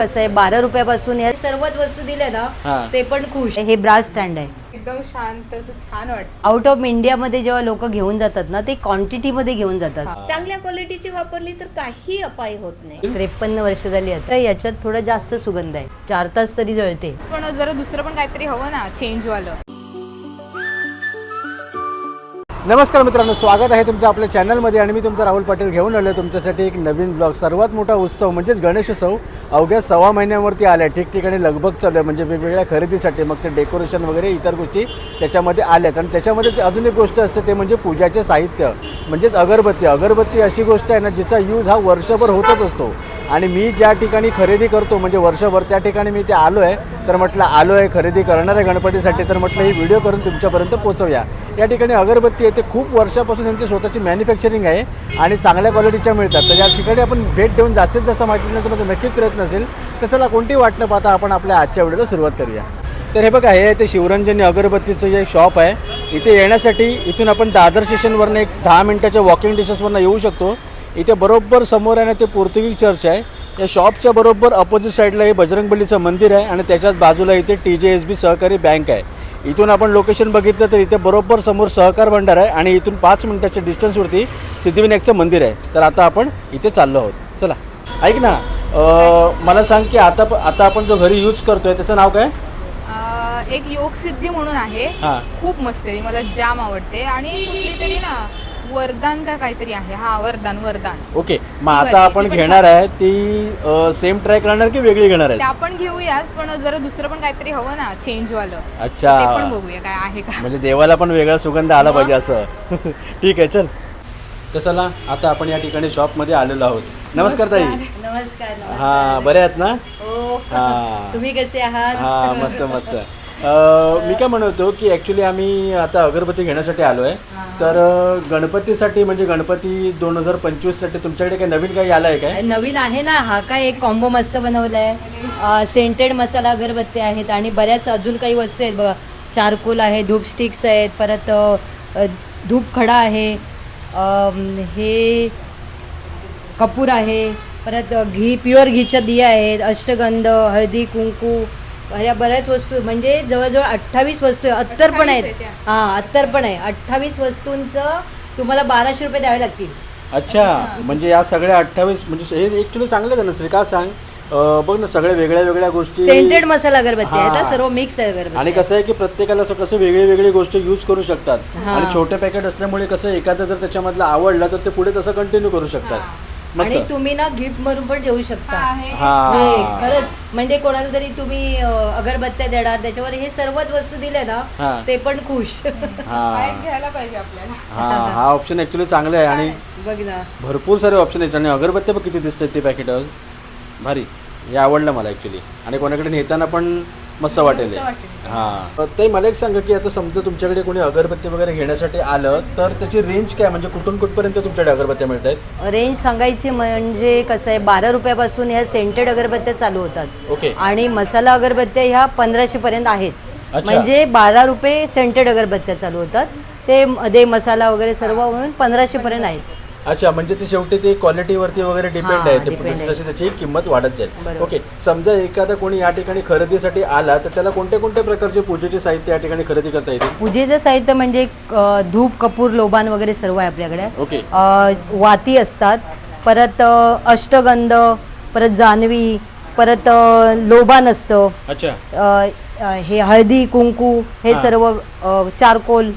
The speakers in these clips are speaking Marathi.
कसं आहे बारा रुपयापासून या सर्वच वस्तू दिल्या हा. ना ते पण खुश. हे ब्रास स्टँड आहे. एकदम शांत असं छान वाटतं. आउट ऑफ इंडियामध्ये जेव्हा लोक घेऊन जातात ना ते क्वांटिटीमध्ये घेऊन जातात. चांगल्या क्वालिटीची वापरली तर काही अपाय होत नाही. त्रेपन्न वर्ष झाली आता याच्यात थोडा जास्त सुगंध आहे. चार तास तरी जळते. पण जरा दुसरं पण काहीतरी हवं ना चेंज वालं. नमस्कार मित्रांनो स्वागत आहे तुमचं आपल्या चॅनलमध्ये आणि मी तुमचा राहुल पाटील घेऊन आलो तुमच्यासाठी एक नवीन ब्लॉग सर्वात मोठा उत्सव म्हणजेच गणेशोत्सव अवघ्या सव्वा महिन्यावरती आला आहे ठिकठिकाणी लगबग चालू आहे. म्हणजे वेगवेगळ्या खरेदीसाठी मग ते डेकोरेशन वगैरे इतर गोष्टी त्याच्यामध्ये आल्याच आणि त्याच्यामध्ये अजून एक गोष्ट असते ते म्हणजे पूजाचे साहित्य. म्हणजेच अगरबत्ती. अगरबत्ती अशी गोष्ट आहे ना जिचा यूज हा वर्षभर होतच असतो. आणि मी ज्या ठिकाणी खरेदी करतो म्हणजे वर्षभर त्या ठिकाणी मी ते आलो आहे तर म्हटलं आलो आहे खरेदी करणार आहे गणपतीसाठी तर म्हटलं ही व्हिडिओ करून तुमच्यापर्यंत पोचवूया या ठिकाणी अगरबत्ती आहे ते खूप वर्षापासून त्यांची स्वतःची मॅन्युफॅक्चरिंग आहे आणि चांगल्या क्वालिटीच्या मिळतात. तर या ठिकाणी आपण भेट देऊन जास्तीत जास्त माहिती नाही तर नक्कीच प्रयत्न असेल. तर चला कोणती वाट न पाहता आपण आपल्या आजच्या व्हिडिओला सुरुवात करूया. तर हे बघा हे आहे ते शिवरंजनी अगरबत्तीचं जे शॉप आहे. इथे येण्यासाठी इथून आपण दादर स्टेशनवरनं एक दहा मिनटाच्या वॉकिंग डिस्टन्सवरनं येऊ शकतो. इथे बरोबर समोर आहे ना ते पोर्तुगीज चर्च आहे. या शॉपच्या बरोबर अपोजिट साईडला हे बजरंगबलीचं मंदिर आहे आणि त्याच्याच बाजूला इथे टी जे एस बी सहकारी बँक आहे. इथून आपण लोकेशन बघितलं तर इथे बरोबर समोर सहकार भंडार आहे आणि इथून पाच मिनिटाच्या डिस्टन्सवरती सिद्धिविनायकचं मंदिर आहे. तर आता आपण इथे चाललो आहोत. चला. ऐक ना मला सांग की आता आता आपण जो घरी यूज करतोय त्याचं नाव काय? एक योग सिद्धी म्हणून आहे. हां. खूप मस्त आहे. मला जाम आवडते. आणि कुठली तरी ना वरदान का काहीतरी आहे? हा वरदान वरदान. ओके मग ती आता वाली, आपण ती पण घेणार आहे ती सेम ट्राय करणार की वेगळी घेणार ते आहे? आपण घेऊयाच पण जरा दुसरं पण काहीतरी हवं ना चेंज वालं ते पण अच्छा बघूया काय आहे का. म्हणजे देवाला पण वेगळा सुगंध आला मग? पाहिजे असं. ठीक आहे चल. तर चला आता आपण या ठिकाणी शॉपमध्ये आलेलो आहोत. नमस्कार ताई. नमस्कार. हा बरे आहेत ना? हो. हा. तुम्ही कसे आहात? हा मस्त मस्त. मी काय म्हणतो की ॲक्च्युली आम्ही आता अगरबत्ती घेण्यासाठी आलो आहे तर गणपतीसाठी म्हणजे गणपती दोन हजार पंचवीससाठी तुमच्याकडे काही नवीन काही आलं आहे काय? नवीन आहे ना हा काय एक कॉम्बो मस्त बनवलाय. सेंटेड मसाला अगरबत्ती आहेत आणि बऱ्याच अजून काही वस्तू आहेत बघा. चारकोल आहे धूप स्टिक्स आहेत परत धूप खडा आहे हे कपूर आहे परत घी प्युअर घीच्या दिया आहेत अष्टगंध हळदी कुंकू ह्या बऱ्याच वस्तू म्हणजे जवळजवळ अठ्ठावीस वस्तू आहे. अत्तर पण आहेत. 28 आहेत त्या. हां अत्तर पण आहे. अठ्ठावीस वस्तूंचं तुम्हाला बाराशे रुपये द्यावे लागतील. अच्छा म्हणजे या सगळ्या अठ्ठावीस म्हणजे हे ॲक्च्युली चांगलं झालं श्री का सांग. अं, बघ ना सगळ्या वेगळ्या वेगळ्या गोष्टी. सेंटेड मसाला अगरबत्ती आहे. हां. सर्व मिक्स आहे अगरबत्ती. आणि कसं आहे की प्रत्येकाला असं कसं वेगळी वेगळी गोष्ट यूज करू शकतात. हां. आणि छोटे पॅकेट असल्यामुळे कसं एखादं जर त्याच्यामधलं आवडलं तर ते पुढे तसं कंटिन्यू करू शकतात. मस्त. आणि तुम्ही ना गिफ्ट म्हणून पण देऊ हा शकता हे, हा खरंच. म्हणजे कोणाला तरी तुम्ही अ, अगरबत्त्या देणार त्याच्यावर हे सर्वच वस्तू दिल्या हा. ना ते पण खुश. हा. घ्यायला पाहिजे आपल्याला. हा हा ऑप्शन ऍक्च्युली चांगला आहे आणि बघ ना. भरपूर सारे ऑप्शन आहेत. आणि अगरबत्त्या पण किती दिसतात ते पॅकेट भारी. हे आवडलं मला ॲक्च्युली आणि कोणाकडे नेताना पण मस्त वाटेल हे. हा. ते मला एक सांगा की आता समजा तुमच्याकडे कोणी अगरबत्ती वगैरे घेण्यासाठी आलं तर त्याची रेंज काय? म्हणजे कुठून कुठपर्यंत तुमच्याकडे अगरबत्त्या मिळत आहेत रेंज सांगायची म्हणजे कसं आहे बारा रुपयापासून ह्या सेंटेड अगरबत्त्या चालू होतात. ओके. आणि मसाला अगरबत्त्या ह्या पंधराशे पर्यंत आहेत. अच्छा. म्हणजे बारा रुपये सेंटेड अगरबत्त्या चालू होतात. ते मध्ये मसाला वगैरे सर्व म्हणून पंधराशे पर्यंत आहेत. अच्छा म्हणजे ते शेवटी ते क्वालिटीवरती वगैरे डिपेंड आहे ते depend आहे. जशी त्याची किंमत वाढत जाईल. बरोबर. ओके समजा एखादा कोणी या ठिकाणी खरेदीसाठी आला तर त्याला कोणत्या कोणत्या प्रकारचे पूजेचे साहित्य या ठिकाणी खरेदी करता येतील? पूजेचं साहित्य म्हणजे अ, धूप कपूर लोबान वगैरे सर्व आहे आपल्याकडे. ओके अ, वाती असतात. परत अ, अष्टगंध परत जानवी परत अ, लोबान असतं. अच्छा. अ, अ, हे हळदी कुंकू हे हां. सर्व अ, चारकोल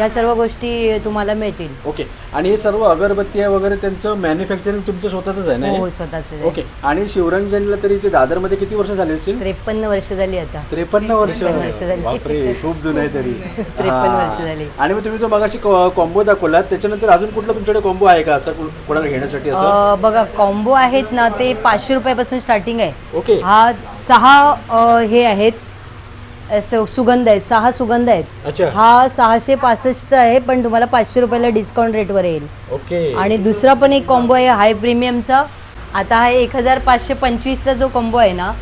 या सर्व गोष्टी तुम्हाला मिळतील. ओके. आणि हे सर्व अगरबत्ती वगैरे त्यांचं मॅन्युफॅक्चरिंग तुमचं स्वतःच आहे ना हो? हे? स्वतःच ओके. आणि शिवरंजनला तरी ते दादरमध्ये किती वर्ष झाले असतील? त्रेपन्न वर्ष झाली आता. त्रेपन्न वर्ष. त्रेपन्न वर्ष झाली. बापरे खूप जुनं आहे तरी. त्रेपन्न हां. वर्ष झाली. आणि मग तुम्ही तो मगाशी कॉम्बो दाखवला त्याच्यानंतर अजून कुठला तुमच्याकडे कॉम्बो आहे का असं कोणाला घेण्यासाठी असं? अ, बघा कॉम्बो आहेत ना ते पाचशे रुपयापासून स्टार्टिंग आहे. ओके. हा सहा अ, हे आहेत. असं सुगंध आहेत सहा सुगंध आहेत. अच्छा. हा सहाशे पासष्ट आहे पण तुम्हाला पाचशे रुपयाला डिस्काउंट रेटवर येईल. ओके. आणि दुसरा पण एक कॉम्बो आहे हाय प्रीमियमचा आता हा एक हजार पाचशे पंचवीसचा जो कॉम्बो आहे ना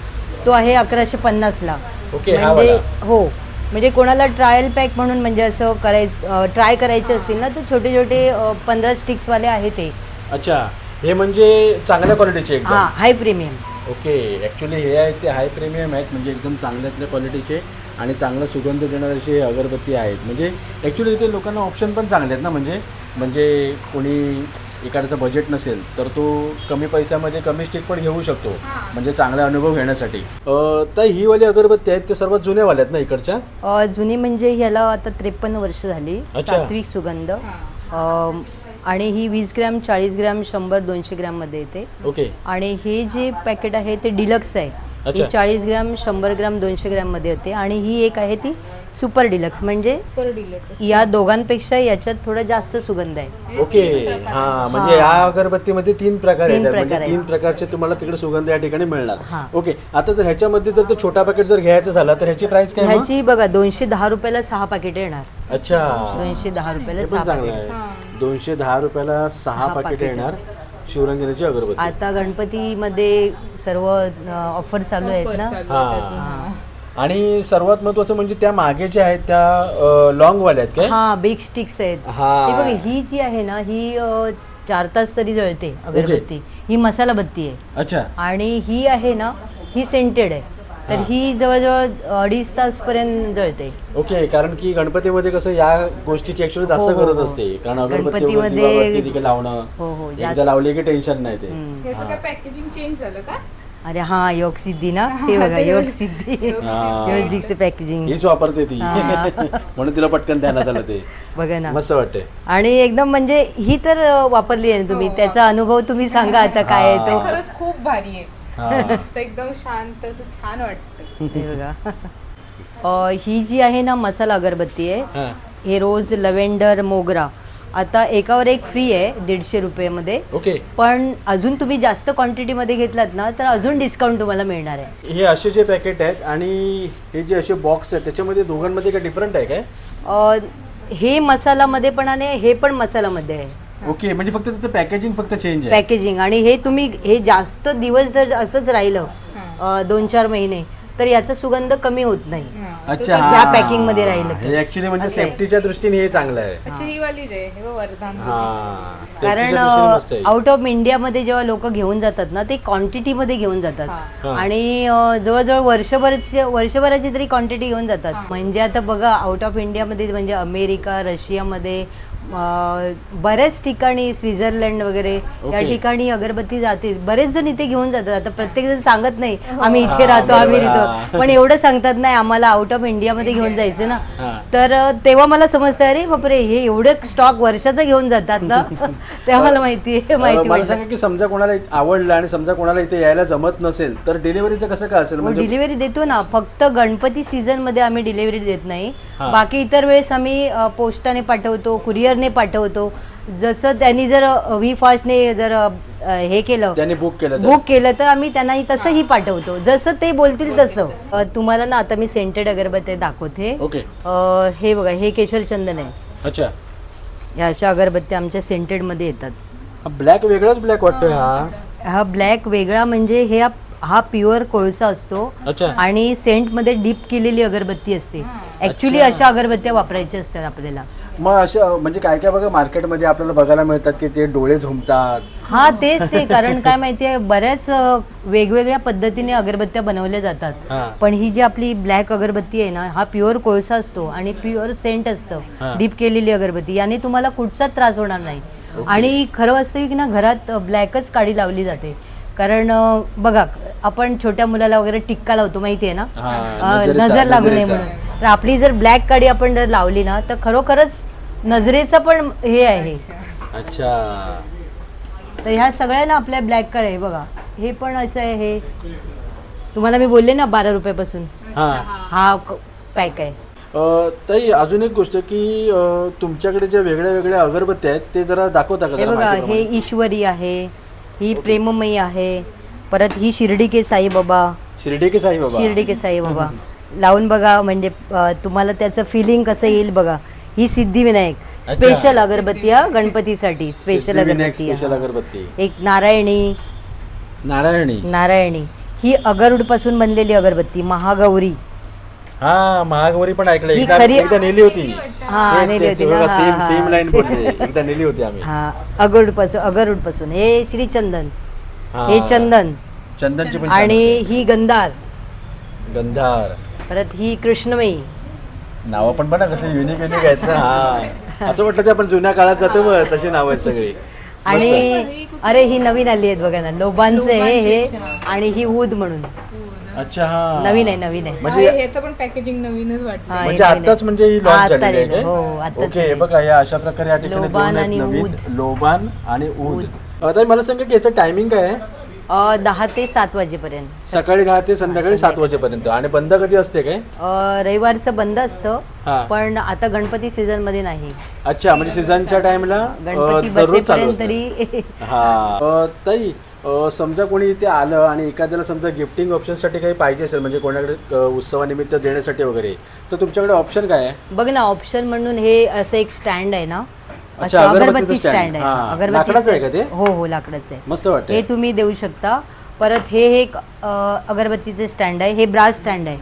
तो आहे अकराशे पन्नासला. ओके, हा म्हणजे वाला. हो म्हणजे कोणाला ट्रायल पॅक म्हणून म्हणजे असं करायचं ट्राय करायचे असतील ना तर छोटे छोटे अ, पंधरा स्टिक्सवाले आहे ते. अच्छा हे म्हणजे चांगल्या क्वालिटीचे हा हाय प्रीमियम ओके ॲक्च्युली हे आहेत ते हाय प्रीमियम आहेत म्हणजे एकदम चांगल्यातल्या क्वालिटीचे आणि चांगलं सुगंध देणारे असे अगरबत्ती आहेत. म्हणजे ॲक्च्युली इथे लोकांना ऑप्शन पण चांगले आहेत ना. म्हणजे म्हणजे कोणी एखाद्याचं बजेट नसेल तर तो कमी पैशामध्ये कमी स्टिक पण घेऊ शकतो. म्हणजे चांगला अनुभव घेण्यासाठी. अं, तर ही वाली अगरबत्ती आहेत ते सर्वात जुन्यावाल्या आहेत ना इकडच्या? अ, जुनी म्हणजे ह्याला आता त्रेपन्न वर्ष झाली. सात्विक सुगंध. आणि ही वीस ग्रॅम चाळीस ग्रॅम शंभर दोनशे ग्रॅममध्ये येते. ओके. आणि हे जे पॅकेट आहे ते डिलक्स आहे. ही चाळीस ग्रॅम शंभर ग्रॅम दोनशे ग्रॅममध्ये येते आणि ही एक आहे ती सुपर डिलक्स. म्हणजे पर डिलक्स या दोघांपेक्षा याच्यात थोडं जास्त सुगंध आहे. ओके. हा म्हणजे या अगरबत्तीमध्ये तीन प्रकार तीन येतात. म्हणजे प्रकार आहेत. तीन प्रकारचे तुम्हाला तिकडे सुगंध या ठिकाणी मिळणार. हा. ओके. आता तर ह्याच्यामध्ये जर ते छोटा पॅकेट जर घ्यायचं झालं तर ह्याची प्राइस काय मग? ह्याची बघा दोनशे दहा रुपयाला सहा पॅकेट येणार. अच्छा. दोनशे दहा रुपयाला हे सहा पण चांगलं पॅकेट आहे. दोनशे दहा रुपयाला सहा सहा पाकिट पाकिटं. येणार. शिवरंजनाची अगरबत्ती. आता गणपतीमध्ये सर्व ऑफर चालू आहेत ना? हा. आणि सर्वात महत्वाचं म्हणजे त्या मागे जे आहेत त्या लॉंग वाल्या आहेत काय? हा बिग स्टिक्स आहेत. हा. हे बघ ही जी आहे ना ही अ, चार तास तरी जळते अगरबत्ती. ही मसाला बत्ती आहे. अच्छा. आणि ही आहे ना ही सेंटेड आहे. तर ही. जवळजवळ अडीच तास पर्यंत जळते. ओके कारण की गणपतीमध्ये कसं या गोष्टीची ऍक्च्युअली जास्त हो, हो, गरज हो. असते. कारण अगरबत्ती वगैरे गणपतीमध्ये- दिवाबत्ती तिकडे लावणं हो हो एकदा लावली की टेन्शन नाही ते. हम्म. पॅकेजिंग चेंज झालं का? अरे हा योग सिद्धी ना? हे बघा योग सिद्धी हा. योग पॅकेजिंग हीच वापरते ती. हा. म्हणून तिला पटकन ध्यानात आलं ते. बघा ना. मस्त वाटते आणि एकदम म्हणजे ही तर अ, वापरली आहे ना तुम्ही. त्याचा अनुभव तुम्ही सांगा आता काय आहे तो. खरंच खूप भारी आहे. हा. मस्त एकदम शांत असं छान वाटतं. हे बघा. अ, ही जी आहे ना मसाला अगरबत्ती आहे हा. हे रोज लव्हेंडर मोगरा. आता एकावर एक फ्री आहे दीडशे रुपयेमध्ये. ओके. पण अजून तुम्ही जास्त क्वांटिटीमध्ये घेतलात ना तर अजून डिस्काउंट तुम्हाला मिळणार आहे. हे असे जे पॅकेट आहेत आणि हे जे असे बॉक्स आहेत त्याच्यामध्ये दोघांमध्ये काय डिफरंट आहे काय? अ, हे मसालामध्ये पण आणि हे पण मसालामध्ये आहे. ओके म्हणजे फक्त त्याचं पॅकेजिंग फक्त चेंज आहे. पॅकेजिंग आणि हे तुम्ही हे जास्त दिवस जर असंच राहिलं अ, दोन चार महिने तर याचा सुगंध कमी होत नाही. अच्छा या packing मध्ये राहिलं. हे ऍक्च्युली म्हणजे असं आहे. सेफ्टीच्या दृष्टीने हे चांगलं आहे. अच्छा ही वालीच आहे. हे बघ वरदान. हा. कारण safety च्या दृष्टीने मस्त आहे. आउट ऑफ इंडियामध्ये जेव्हा लोक घेऊन जातात ना ते क्वांटिटीमध्ये घेऊन जातात. हा. आणि अ, जवळजवळ वर्षभरची वर्षभराची तरी क्वांटिटी घेऊन जातात. म्हणजे आता बघा आउट ऑफ इंडियामध्ये म्हणजे अमेरिका रशियामध्ये बऱ्याच ठिकाणी स्वित्झर्लंड वगैरे या. ठिकाणी अगरबत्ती जाते. बरेच जण इथे घेऊन जातात. आता प्रत्येक जण सांगत नाही हो. आम्ही इथे राहतो आम्ही राहतो पण एवढं सांगतात नाही आम्हाला आउट ऑफ इंडियामध्ये घेऊन जायचं ना. तर तेव्हा मला समजतं अरे बापरे हे एवढं स्टॉक वर्षाचं घेऊन जातात ना? तेव्हा मला माहिती माहिती मला पडलं. सांगा की समजा कोणाला आवडलं आणि समजा कोणाला इथे यायला जमत नसेल तर डिलिव्हरीचं कसं काय असेल? हो म्हणजे डिलिव्हरी देतो ना. फक्त गणपती सीझनमध्ये आम्ही डिलिव्हरी देत नाही. बाकी इतर वेळेस आम्ही पोस्टाने पाठवतो कुरिअरने पाठवतो. जसं त्यांनी जर व्ही फास्टने जर अ, हे केलं त्यांनी बुक केलं तर. बुक केलं तर आम्ही त्यांनाही तसंही पाठवतो. जसं ते बोलतील तसं. अ, तुम्हाला ना आता मी सेंटेड अगरबत्ती दाखवते. ओके. अ, हे बघा हे केशर चंदन आहे. अच्छा. या अशा अगरबत्त्या आमच्या सेंटेडमध्ये येतात. ब्लॅक वेगळाच ब्लॅक वाटतोय हा. हा ब्लॅक वेगळा म्हणजे हे हा- हा प्युअर कोळसा असतो. अच्छा. आणि सेंटमध्ये डीप केलेली अगरबत्ती असते. ऍक्च्युली. अशा अगरबत्त्या वापरायच्या असतात आपल्याला. मग असं म्हणजे काय काय बघा मार्केटमध्ये आपल्याला बघायला मिळतात की ते डोळे झुमतात. हा तेच ते. कारण काय माहितीये बऱ्याच अ, वेगवेगळ्या पद्धतीने अगरबत्त्या बनवल्या जातात. पण ही जी आपली ब्लॅक अगरबत्ती आहे ना हा प्युअर कोळसा असतो आणि प्युअर सेंट हा. असतं डीप केलेली अगरबत्ती. याने तुम्हाला कुठचाच त्रास होणार नाही. आणि खरं वास्तविक ना घरात ब्लॅकच काडी लावली जाते. कारण अ, बघा आपण छोट्या मुलाला वगैरे टिक्का लावतो माहितीये ना? हा, अ, नजरेचा- नजर लागू नये नजरेचा. म्हणून. तर आपली जर ब्लॅक काडी आपण जर लावली ना तर खरोखरच नजरेचं पण हे आहे. अच्छा. तर ह्या सगळ्या ना आपल्या ब्लॅक काड्या आहे बघा. हे पण असं आहे हे. तुम्हाला मी बोलले ना बारा रुपयापासून. हा. हा पॅक आहे. अ, ताई अजून एक गोष्ट की अ, तुमच्याकडे ज्या वेगळ्या वेगळ्या अगरबत्त्या आहेत ते जरा दाखवता का हे जरा बघा हे माहितीप्रमाणे? ईश्वरी आहे ही प्रेममयी आहे परत ही शिर्डी के साईबाबा शिर्डी की साई बाबा. शिर्डी के साईबाबा लावून बघा म्हणजे अ, तुम्हाला त्याचं फिलिंग कसं येईल बघा. ही सिद्धिविनायक. स्पेशल अगरबत्ती हा गणपतीसाठी. स्पेशल सिद्धिविनायक अगरबत्ती स्पेशल हा. अगरबत्ती. एक नारायणी. नारायणी. नारायणी. ही अगरुडपासून बनलेली अगरबत्ती महागौरी. हा महागौरी पण ऐकलं ही एकदा खरी- एकदा नेली होती. हा, नेली होती. ना, हा, सेम हा, सेम हा. लाईन एकदा नेली होती आम्ही. हा अगरुडपासून अगरुडपासून हे श्रीचंदन हा. हे चंदन. चंदनची पण आणि. ही गंधार. गंधार. परत ही कृष्णमयी. नावं पण बघा कसली युनिक युनिक आहेत ना. हा. असं वाटलं ते आपण जुन्या काळात जातो बघ तशी नावं आहेत सगळी. आणि अरे ही नवीन आली आहेत बघा ना लोबांचं आहे हे आणि ही ऊद म्हणून. अच्छा हा. नवीन आहे नवीन आहे. म्हणजे ह्याचं पण पॅकेजिंग नवीनच वाटतं. हा, हे म्हणजे नवीन आताच आहे. म्हणजे ही लॉन्च आता झालेली आहे. हो, आताच ओके. बघा या अशा प्रकारे या ठिकाणी दोन लोबान आहेत आणि नवीन. ऊद. लोबान आणि ऊद. आता मला सांगा की याचं टायमिंग काय आहे? दहा ते सात वाजेपर्यंत. सकाळी दहा ते संध्याकाळी सात वाजेपर्यंत. आणि बंद कधी असते काय? अ, रविवारचं बंद असतं. पण आता गणपती सीझनमध्ये नाही. अच्छा म्हणजे सीझनच्या टाइमला गणपती दररोज चालू बसेपर्यंत असतं. तरी हा. अ, ताई अ, समजा कोणी इथे आलं आणि एखाद्याला समजा गिफ्टिंग ऑप्शनसाठी काही पाहिजे असेल म्हणजे कोणाकडे अ, उत्सवानिमित्त देण्यासाठी वगैरे तर तुमच्याकडे ऑप्शन काय आहे? बघ ना ऑप्शन म्हणून हे असं एक स्टँड आहे ना अच्छा, अगरबत्ती. स्टँड आहे. हा. अगरबत्ती लाकडाचं आहे का stand. ते? हो हो लाकडाचं आहे. मस्त वाटतं हे तुम्ही देऊ शकता. परत हे एक अ, अगरबत्तीचे स्टँड आहे. हे ब्रास स्टँड आहे.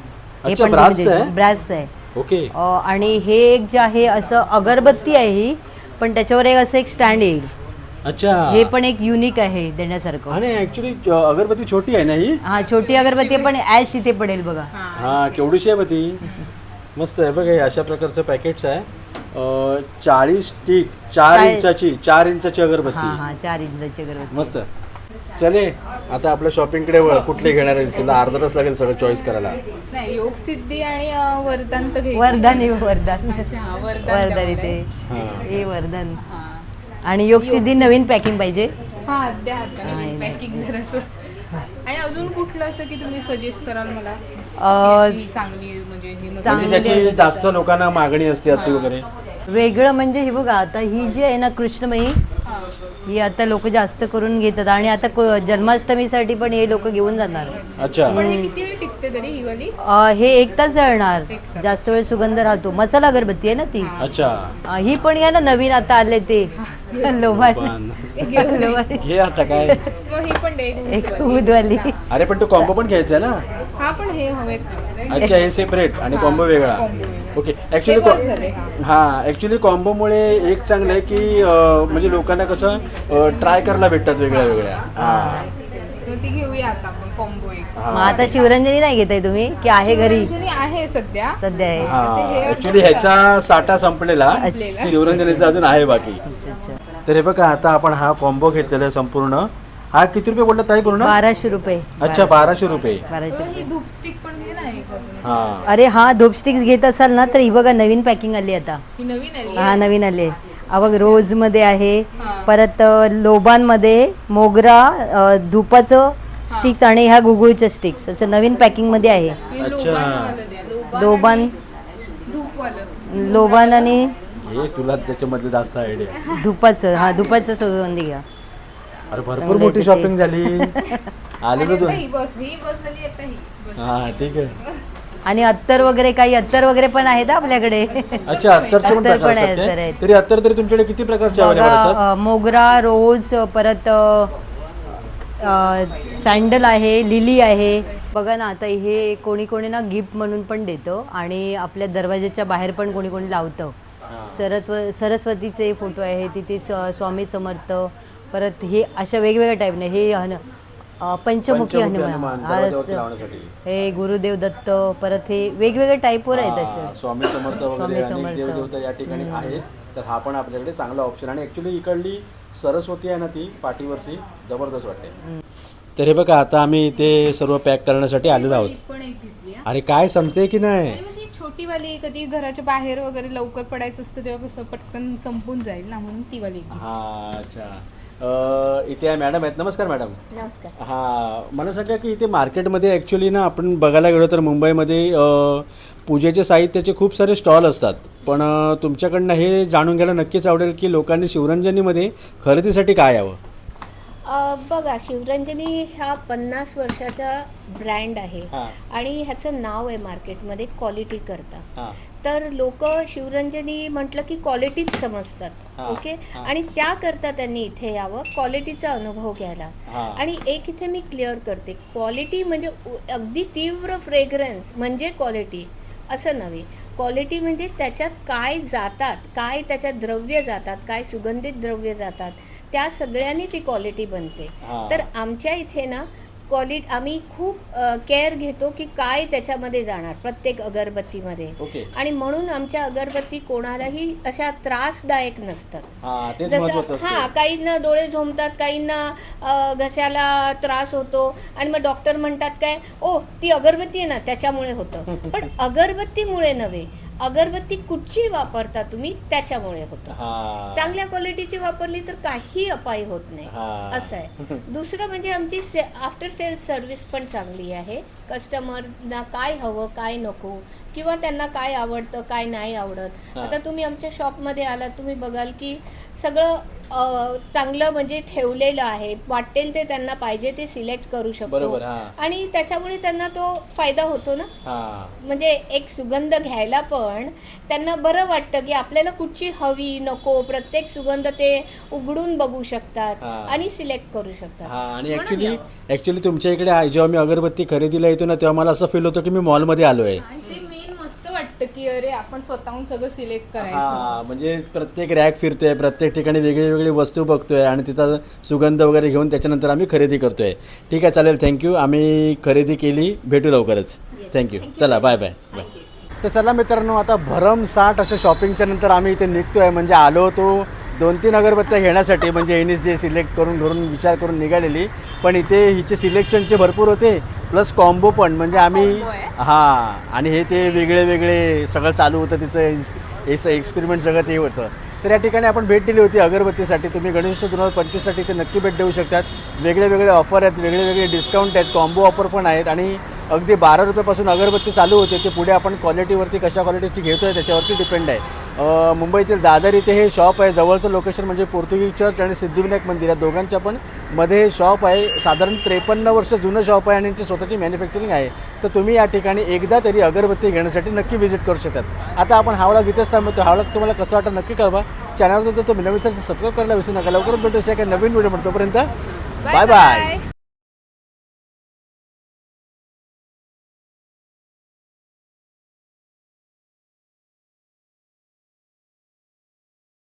हे अच्छा, पण brass आहे? ब्रास आहे. ओके. अ, आणि हे एक जे आहे असं अगरबत्ती आहे ही पण त्याच्यावर एक असं एक स्टँड येईल. अच्छा. हे पण एक युनिक आहे देण्यासारखं. आणि ऍक्च्युली अगरबत्ती छोटी आहे ना ही? हा छोटी अगरबत्ती आहे, पण ऍश इथे पडेल बघा. हा. केवढीशी आहे बा ती. मस्त आहे बघा हे अशा प्रकारचं पॅकेट्स आहे. चाळीस टिक चार चाळीस- इंचाची चार इंचाची हा अगरबत्ती. हा चार इंचाची अगरबत्ती. मस्त. चले आता आपल्या शॉपिंगकडे वळ कुठले घेणार आहे तुला? अर्धा तास लागेल सगळं चॉईस करायला. नाही योग सिद्धी आणि अं, वरदान तर घ्यायची. वरदान हे वरदान. अच्छा, हा, वरदान वरदान द्या इथे. हा हे वरदान. हा. आणि योग सिद्धी नवीन पॅकिंग पाहिजे. हा द्या पॅकिंग आणि अजून कुठलं असं की तुम्ही सजेस्ट कराल मला? अशी चांगली म्हणजे हे मस्त- म्हणजे ज्याची जास्त लोकांना मागणी असते अशी वगैरे. वेगळं म्हणजे हे बघा आता ही जी आहे ना कृष्णमयी हा. आता लोक जास्त करून घेतात आणि आता को- जन्माष्टमीसाठी पण हे लोक घेऊन जाणार. अच्छा. पण हे किती वेळ टिकते तरी ही वाली? अं, हे एक तास जळणार जास्त वेळ सुगंध राहतो. मसाला अगरबत्ती आहे ना ती? अच्छा. अं, ही पण या ना नवीन आता आले ते. लोबान पण लोबान. घे आता काय. मग ही पण दे एक उदवाली अरे पण तो कॉम्बो पण घ्यायचा आहे ना? हा पण हे हवेत अच्छा हे सेपरेट आणि कॉम्बो वेगळा. ओके हे. ऍक्च्युली हा ऍक्च्युली कॉम्बोमुळे एक चांगलं आहे की अं, म्हणजे लोकांना कसं ट्राय करायला भेटतात वेगळ्या वेगळ्या. हा. मग ती घेऊया आता आपण कॉम्बो एक. मग आता शिवरंजनी नाही घेताय तुम्ही? की आहे घरी? शिवरंजनी आहे सध्या. सध्या आहे. हा ऍक्च्युली ह्याचा साठा संपलेला. संपलेला. शिवरंजनीचा अजून आहे बाकी. अच्छा अच्छा. तर हे बघा आता आपण हा कॉम्बो घेतलेला आहे संपूर्ण. हा किती रुपये बोलला ताई पूर्ण? बाराशे रुपये. अच्छा बाराशे रुपये. बाराशे ही धूप स्टिक पण घे ना एक अजून. हा. अरे हा धूपस्टिक्स घेत असाल ना तर ही बघा नवीन पॅकिंग आली आता. ही नवीन आली हा नवीन आले बघ रोजमध्ये आहे. परत अ, लोबांमध्ये मोगरा अ, धुपाचं स्टिक्स आणि ह्या गुगुळच्या स्टिक्स असं नवीन पॅकिंगमध्ये आहे. हे अच्छा. लोबानवालं द्या लोबान लोबान आणि धूपवालं. लोबान आणि हे तुला त्याच्यामध्ये जास्त आयडिया धुपाचं. हा धुपाचं सुगंधी घ्या. अरे भरपूर मोठी शॉपिंग झाली. आलेलो तू? आता ही बस ही बस झाली आता ही बस. हा ठीक आहे. आणि अत्तर वगैरे काही अत्तर वगैरे पण आहेत हा आपल्याकडे अच्छा अत्तरचे पण अत्तर प्रकार पण आहेत, असतात तर काय? आहेत. तरी अत्तर तरी तुमच्याकडे किती प्रकारचे बघा अवेलेबल असतात? अ, मोगरा रोज परत सँडल आहे लिली आहे. बघा ना आता हे कोणी कोणी ना गिफ्ट म्हणून पण देतं आणि आपल्या दरवाजाच्या बाहेर पण कोणी कोणी लावतं. सरस्व सरस्वतीचे फोटो आहे तिथे स- स्वामी समर्थ परत हे अशा वेगवेगळ्या टाईपने हे हन पंचमुखी हनुमान हा, दरवाजावरती स- लावण्यासाठी. हे गुरुदेव दत्त परत हे वेगवेगळ्या टाईपवर आहेत हा, असं स्वामी समर्थ वगैरे स्वामी अनेक समर्थ. देवदेवता या ठिकाणी आहेत तर हा पण आपल्याकडे चांगला ऑप्शन आणि ऍक्च्युली इकडली सरस्वती आहे ना ती पाठीवरची जबरदस्त वाटते तर हे बघा आता आम्ही इथे सर्व पॅक करण्यासाठी आलेलो आहोत पण एक घेतली हा. अरे काय संपते की नाही आणि मग ती छोटी वाली कधी घराच्या बाहेर वगैरे लवकर पडायचं असतं तेव्हा कसं पटकन संपून जाईल ना म्हणून ती वाली घेतली. हा अच्छा इथे आहे मॅडम आहेत. नमस्कार मॅडम. नमस्कार. हा मला सांगा की इथे मार्केटमध्ये ॲक्च्युली ना आपण बघायला गेलो तर मुंबईमध्ये पूजेचे साहित्याचे खूप सारे स्टॉल असतात. पण तुमच्याकडनं हे जाणून घ्यायला नक्कीच आवडेल की लोकांनी शिवरंजनीमध्ये खरेदीसाठी काय यावं? बघा शिवरंजनी हा पन्नास वर्षाचा ब्रँड आहे. आणि ह्याचं नाव आहे मार्केटमध्ये क्वालिटी करता. हां. तर लोक शिवरंजनी म्हटलं की क्वालिटीच समजतात ओके. आणि त्याकरता त्यांनी इथे यावं क्वालिटीचा अनुभव घ्यायला. आणि एक इथे मी क्लिअर करते क्वालिटी म्हणजे अगदी तीव्र फ्रेग्रन्स म्हणजे क्वालिटी असं नव्हे क्वालिटी म्हणजे त्याच्यात काय जातात काय त्याच्यात द्रव्य जातात काय सुगंधित द्रव्य जातात त्या सगळ्यांनी ती क्वालिटी बनते. तर आमच्या इथे ना क्वालिटी आम्ही खूप केअर घेतो की काय त्याच्यामध्ये जाणार प्रत्येक अगरबत्तीमध्ये. ओके. आणि म्हणून आमच्या अगरबत्ती कोणालाही अशा त्रासदायक नसतात. जसं हा काहींना डोळे झोमतात काहींना घशाला त्रास होतो आणि मग डॉक्टर म्हणतात काय ओ ती अगरबत्ती आहे ना त्याच्यामुळे होतं. पण अगरबत्तीमुळे नव्हे अगरबत्ती कुठची वापरता तुम्ही? त्याच्यामुळे होतं. चांगल्या क्वालिटीची वापरली तर काही अपाय होत नाही. असं आहे. दुसरं म्हणजे आमची आफ्टर सेल्स सर्व्हिस पण चांगली आहे. कस्टमरना काय हवं काय नको किंवा त्यांना काय आवडतं काय नाही आवडत हा. आता तुम्ही आमच्या शॉपमध्ये आलात तुम्ही बघाल की सगळं अ, चांगलं म्हणजे ठेवलेलं आहे वाटेल ते त्यांना पाहिजे ते सिलेक्ट करू शकतो बरोबर, हा. आणि त्याच्यामुळे त्यांना तो फायदा होतो ना हा म्हणजे एक सुगंध घ्यायला पण त्यांना बरं वाटतं की आपल्याला कुठची हवी नको प्रत्येक सुगंध ते उघडून बघू शकतात. आणि सिलेक्ट करू शकतात हा आणि ऍक्च्युली. ऍक्च्युली तुमच्या इकडे जेव्हा मी अगरबत्ती खरेदीला येतो ना तेव्हा मला असं फील होतं की मी मॉलमध्ये आलो आहे वाटतं की अरे आपण स्वतःहून सगळं सिलेक्ट करायचं. हा म्हणजे प्रत्येक रॅक फिरतोय प्रत्येक ठिकाणी वेगळी वेगळी वस्तू बघतोय आणि तिचा सुगंध वगैरे घेऊन त्याच्यानंतर आम्ही खरेदी करतोय. ठीक आहे चालेल थँक्यू आम्ही खरेदी केली भेटू लवकरच. थँक्यू चला बाय बाय बाय तर चला मित्रांनो आता भरमसाठ अशा शॉपिंगच्या नंतर आम्ही इथे निघतोय. म्हणजे आलो होतो दोन तीन अगरबत्त्या घेण्यासाठी म्हणजे हिनीच जे सिलेक्ट करून घरून विचार करून निघालेली. पण इथे हिचे सिलेक्शनचे भरपूर होते प्लस कॉम्बो पण. म्हणजे आम्ही. हां आणि हे ते वेगळे वेगळे सगळं चालू होतं तिचं हे एक्सपेरिमेंट सगळं ते होतं. तर या ठिकाणी आपण भेट दिली होती अगरबत्तीसाठी. तुम्ही गणेशोत्सव दोन हजार पंचवीससाठी ते नक्की भेट देऊ शकतात. वेगळे वेगळे ऑफर आहेत वेगळे वेगळे डिस्काउंट आहेत कॉम्बो ऑफर पण आहेत. आणि अगदी बारा रुपयापासून अगरबत्ती चालू होते ते पुढे आपण क्वालिटीवरती कशा क्वालिटीची घेतो आहे त्याच्यावरती डिपेंड आहे. मुंबईतील दादर इथे हे शॉप आहे. जवळचं लोकेशन म्हणजे पोर्तुगीज चर्च आणि सिद्धिविनायक मंदिर. या दोघांच्या पण मध्ये हे शॉप आहे. साधारण त्रेपन्न वर्ष जुनं शॉप आहे आणि यांची स्वतःची मॅन्युफॅक्चरिंग आहे. तर तुम्ही या ठिकाणी एकदा तरी अगरबत्ती घेण्यासाठी नक्की व्हिजिट करू शकतात. आता आपण हावळा इथेच थांबतो. हावळा तुम्हाला कसं वाटतं नक्की कळवा. चॅनलवर तर तुम्ही नवीन सबस्क्राईब करायला विसरू नका. लवकरच भेटू एका नवीन व्हिडिओ म्हणतो तोपर्यंत बाय बाय